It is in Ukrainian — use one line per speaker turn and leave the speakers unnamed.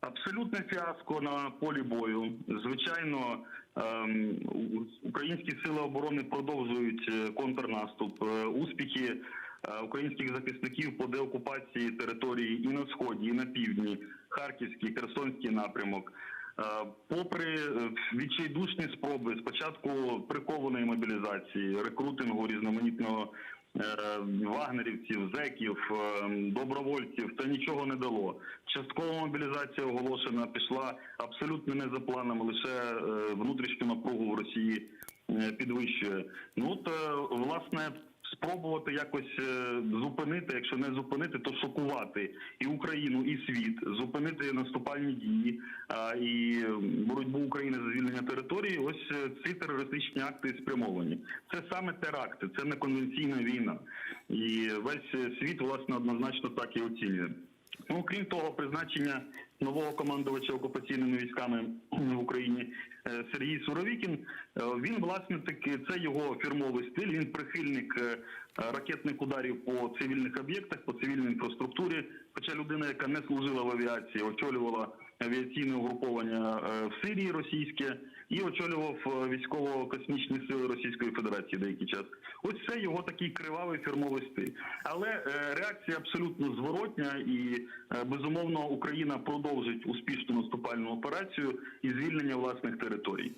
Абсолютне фіаско на полі бою. Звичайно, ем, українські сили оборони продовжують е, контрнаступ. Е, Успіхи е, українських захисників по деокупації території і на сході, і на півдні, Харківський, Херсонський напрямок. Попри відчайдушні спроби спочатку прихованої мобілізації, рекрутингу різноманітного вагнерівців, зеків, е, добровольців, це нічого не дало. Часткова мобілізація оголошена пішла абсолютно не за планом, лише е, внутрішню напругу в Росії е, підвищує. Ну от е, власне. Спробувати якось е, зупинити, якщо не зупинити, то шокувати і Україну, і світ, зупинити наступальні дії і боротьбу України за звільнення території. Ось е, ці терористичні акти спрямовані. Це саме теракти, це не конвенційна війна, і весь е, світ власне однозначно так і оцінює. Ну, крім того, призначення нового командувача окупаційними військами в Україні е, Сергій Суровікін. е, Він власне таки це його фірмовий стиль. Він прихильник е, ракетних ударів по цивільних об'єктах, по цивільній інфраструктурі. Хоча людина, яка не служила в авіації, очолювала авіаційне угруповання е, в Сирії російське і очолював е, військово-космічні сили Російської Федерації деякий час. Ось це його такий кривавий фірмовий стиль. Але е, реакція абсолютно зворотня, і безумовно Україна продовжить успішну наступальну операцію і звільнення власних територій.